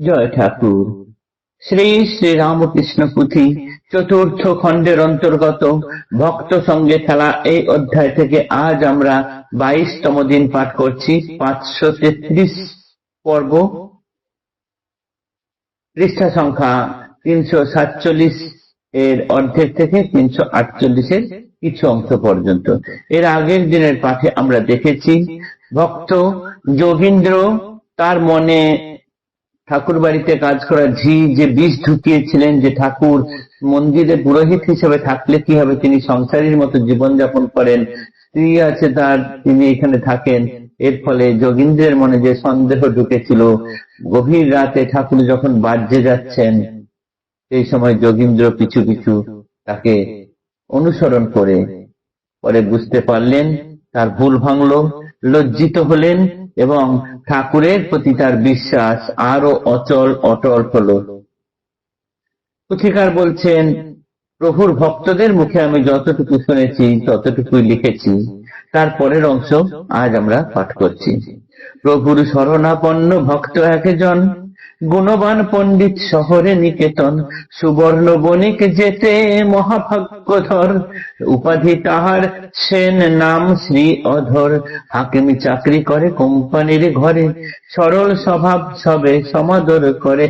জয় ঠাকুর। শ্রী শ্রী রামকৃষ্ণ পুঁথি চতুর্থ খণ্ডের অন্তর্গত ভক্ত সঙ্গে খেলা এই অধ্যায় থেকে আজ আমরা বাইশতম দিন পাঠ করছি, পাঁচশো তেত্রিশ পর্ব। পৃষ্ঠা সংখ্যা তিনশো সাতচল্লিশ এর অর্ধেক থেকে তিনশো আটচল্লিশের কিছু অংশ পর্যন্ত। এর আগের দিনের পাঠে আমরা দেখেছি, ভক্ত যোগীন্দ্র তার মনে ঠাকুর বাড়িতে কাজ করা ঝি যে বিষ ঢুকিয়েছিলেন যে ঠাকুর মন্দিরে পুরোহিত হিসেবে থাকলে কি হবে? তিনি সংসারীর মতো জীবনযাপন করেন। স্ত্রী আছে তার, তিনি এখানে থাকেন। এর ফলে যোগীন্দ্রের মনে যে সন্দেহ ঢুকেছিল, গভীর রাতে ঠাকুর যখন বাজ্যে যাচ্ছেন, সেই সময় যোগীন্দ্র পিছু পিছু তাকে অনুসরণ করে। পরে বুঝতে পারলেন, তার ভুল ভাঙলো, লজ্জিত হলেন এবং ঠাকুরের প্রতি তার বিশ্বাস আরও অচল, অটল হল। পুথিকার বলছেন, প্রভুর ভক্তদের মুখে আমি যতটুকু শুনেছি, ততটুকুই লিখেছি। তার পরের অংশ আজ আমরা পাঠ করছি। প্রভুর শরণাপন্ন ভক্ত একজন গুণবান পণ্ডিত শহরে নিকেতন সুবর্ণ বণিক যেতে মহাভাগ্যধর, উপাধি তাহার সেন নাম শ্রী অধর। হাকিমি চাকরি করে কোম্পানির ঘরে, সরল স্বভাব সবে সমাদর করে।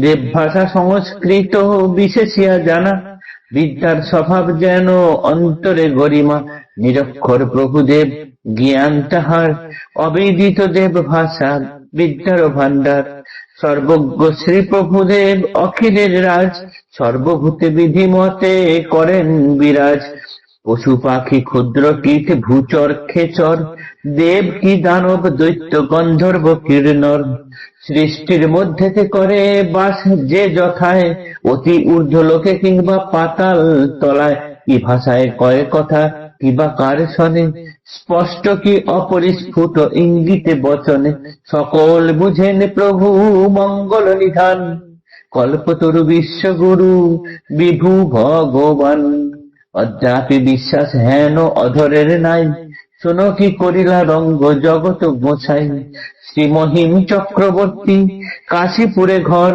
দেবভাষা সংস্কৃত বিশেষিয়া জানা, বিদ্যার স্বভাব যেন অন্তরে গরিমা। নিরক্ষর প্রভুদেব জ্ঞান তাহার, অবেদিত দেব ভাষা বিদ্যার ভান্ডার সর্বজ্ঞ শ্রী প্রভুদেব অখিলের রাজ, সর্বভূতে বিধিমতে করেন বিরাজ। পশু পাখি, ক্ষুদ্র কীট, ভূচর খেচর, দেব কি দানব, দৈত্য গন্ধর্ব কীর্ণর। সৃষ্টির মধ্যেতে করে বাস যে যথায়, অতি ঊর্ধ্ব লোকে কিংবা পাতাল তলায়। কি ভাষায় কয় কথা কিবা কার শনে স্পষ্ট কি অপরিস্ফুট ইঙ্গিতে বচনে? সকল বুঝেন প্রভু মঙ্গল নিধান। কল্পতরু বিশ্বগুরু বিভু ভগবান। অদ্যাপি বিশ্বাস হেন অধরের নাই। শোনো কি করিলা রঙ্গ জগত গোছাই। শ্রীমহিম চক্রবর্তী, কাশীপুরে ঘর।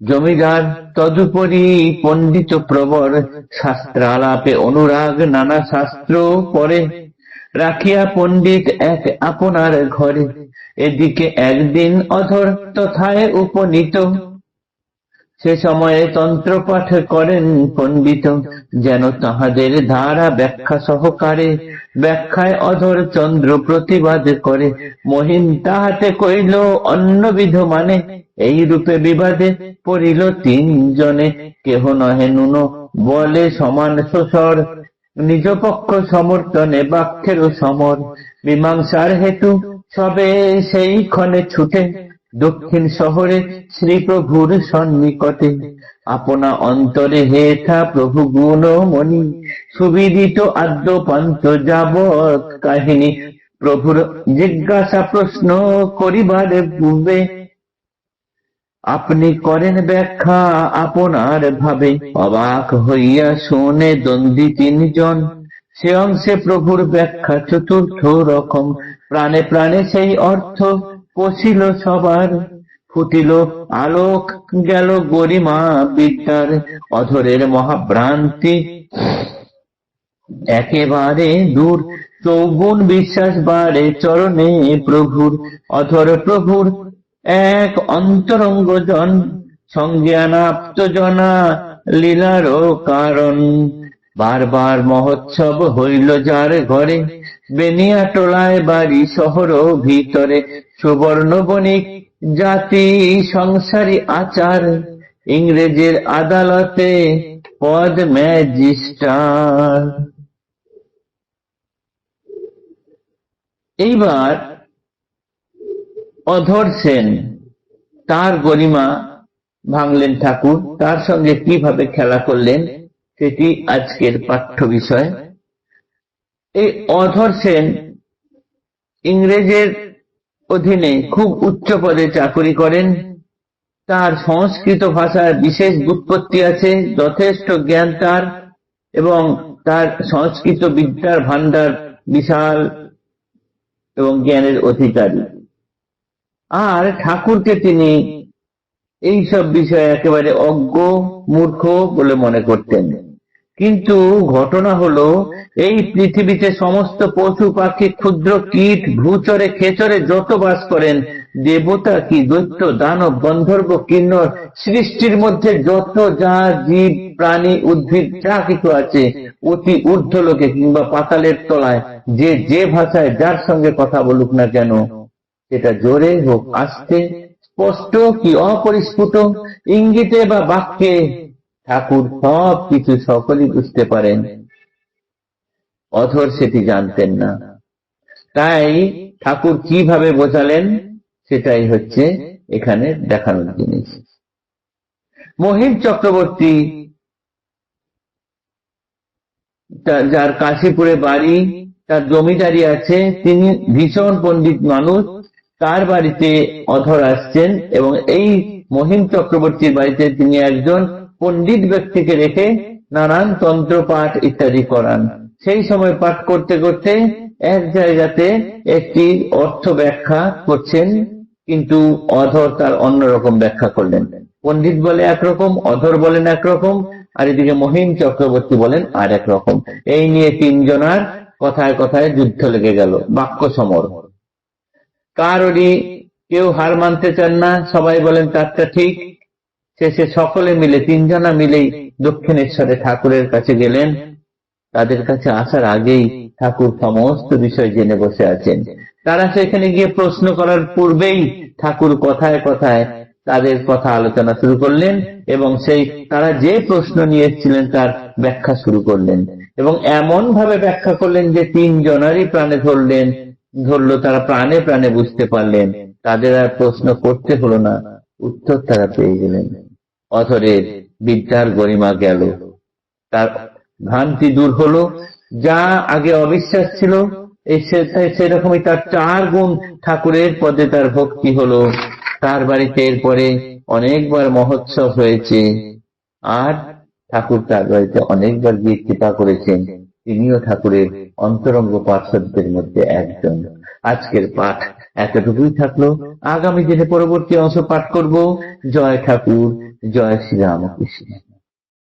জমিদার তদুপরি পণ্ডিত প্রবর শাস্ত্রালাপে অনুরাগ নানা শাস্ত্র পরে রাখিয়া পণ্ডিত এক আপনার ঘরে। এদিকে একদিন অধর তথায় উপনীত। সে সময়ে তন্ত্রপাঠ করেন পণ্ডিত, যেন তাহাদের ধারা ব্যাখ্যা সহকারে, ব্যাখ্যায় অধর চন্দ্র প্রতিবাদ করে। মহিন তাহাতে কইল অন্যবিধ মানে? এই রূপে বিবাদে পড়িল তিনজনে। কেহ নহে নুন, বলে সমান শোষর নিজ পক্ষ সমর্থনে বাক্যের সমর। মীমাংসার হেতু সবে সেই ক্ষণে ছুটে। দক্ষিণ শহরে শ্রীপ্রভুর সন্নিকটে। আপনা অন্তরে হেথা প্রভু গুণ মণি সুবিদিত আদ্য পান্ত যাবৎ কাহিনী। প্রভুর জিজ্ঞাসা প্রশ্ন করিবারে পূর্বে আপনি করেন ব্যাখ্যা আপনার ভাবে। অবাক হইয়া শোনে দ্বন্দ্বী তিনজন। সে অংশে প্রভুর ব্যাখ্যা চতুর্থ রকম। প্রাণে প্রাণে সেই অর্থ পশিল সবার, ফুটিল আলোক, গেল গরিমা বিদ্যার অধরের মহাভ্রান্তি। একেবারে দূর চৌগুণ বিশ্বাস বাড়ে চরণে প্রভুর, অধর প্রভুর এক অন্তরঙ্গ জন, সংজ্ঞানাপ্ত জনা, লীলারও কারণ। বারবার মহোৎসব হইল যার ঘরে। বেনিয়া টোলায় বাড়ি শহর ভিতরে। সুবর্ণ বণিক, জাতি, সংসারী আচার। ইংরেজের আদালতে পদ ম্যাজিস্ট্রার। এইবার অধর সেন, তার গরিমা ভাঙলেন ঠাকুর। তার সঙ্গে কীভাবে খেলা করলেন? সেটি আজকের পাঠ্য বিষয়। এই অধর সেন ইংরেজের অধীনে খুব উচ্চ পদে চাকরি করেন। তার সংস্কৃত ভাষার বিশেষ উৎপত্তি আছে, যথেষ্ট জ্ঞান তার এবং তার সংস্কৃত বিদ্যার ভান্ডার বিশাল এবং জ্ঞানের অধিকারী। আর ঠাকুরকে তিনি এইসব বিষয়ে একেবারে অজ্ঞ, মূর্খ বলে মনে করতেন। কিন্তু ঘটনা হলো, এই পৃথিবীতে সমস্ত পশু পাখি, ক্ষুদ্র কীট, ভূচরে, খেচরে যত বাস করেন, দেবতা কি দৈত্য, দানব, গন্ধর্ব, কিন্নর, সৃষ্টির মধ্যে যত যা জীব, প্রাণী, উদ্ভিদ, যা কিছু আছে, অতি ঊর্ধ্ব লোকে কিংবা পাতালের তলায়, যে যে ভাষায় যার সঙ্গে কথা বলুক না কেন, সেটা জোরে হোক, আস্তে স্পষ্ট কি অপরিস্ফুট? ইঙ্গিতে বা বাক্যে? ঠাকুর সব কিছু সকলই বুঝতে পারেন। অধর সেটি জানতেন না। তাই ঠাকুর কীভাবে বোঝালেন? সেটাই হচ্ছে এখানে দেখানোর জিনিস। মহিম চক্রবর্তী যার কাশীপুরে বাড়ি, তার জমিদারি আছে, তিনি ভীষণ পণ্ডিত মানুষ। তার বাড়িতে অধর আসছেন এবং এই মহিম চক্রবর্তীর বাড়িতে তিনি একজন পণ্ডিত ব্যক্তিকে রেখে নানান তন্ত্র পাঠ ইত্যাদি করান। সেই সময় পাঠ করতে করতে এক জায়গাতে একটি অর্থ ব্যাখ্যা করছেন, কিন্তু অধর তার অন্যরকম ব্যাখ্যা করলেন। পণ্ডিত বলে একরকম, অধর বলেন একরকম, আর এদিকে মহিম চক্রবর্তী বলেন আর একরকম। এই নিয়ে তিনজনার কথায় কথায় যুদ্ধ লেগে গেল, বাক্য সমর। কারোরই কেউ হার মানতে চান না, সবাই বলেন তারটা ঠিক। শেষে সকলে মিলে, তিনজনা মিলেই দক্ষিণেশ্বরে ঠাকুরের কাছে গেলেন। তাদের কাছে আসার আগেই ঠাকুর সমস্ত বিষয় জেনে বসে আছেন। তারা সেখানে গিয়ে প্রশ্ন করার পূর্বেই ঠাকুর কথায় কথায় তাদের কথা আলোচনা শুরু করলেন এবং সেই তারা যে প্রশ্ন নিয়ে এসেছিলেন তার ব্যাখ্যা শুরু করলেন এবং এমন ভাবে ব্যাখ্যা করলেন যে তিনজনারই প্রাণে ধরলেন ধরলো তারা প্রাণে প্রাণে বুঝতে পারলেন, তাদের আর প্রশ্ন করতে হলো না। উত্তর তারা পেয়ে গেলেন। অথরের বিদ্যার গরিমা গেল। তার ভ্রান্তি দূর হলো। যা আগে অবিশ্বাস ছিল সেরকমই তার চার গুণ ঠাকুরের পদে তার ভক্তি হলো। তার বাড়িতে এরপরে অনেকবার মহোৎসব হয়েছে। আর ঠাকুর তার বাড়িতে অনেকবার গিয়ে কৃপা করেছেন। তিনিও ঠাকুরের অন্তরঙ্গ পার্শ্বদের মধ্যে একজন। আজকের পাঠ এতটুকুই থাকল। আগামী দিনে পরবর্তী অংশ পাঠ করব। জয় ঠাকুর, জয় শ্রীরামকৃষ্ণ।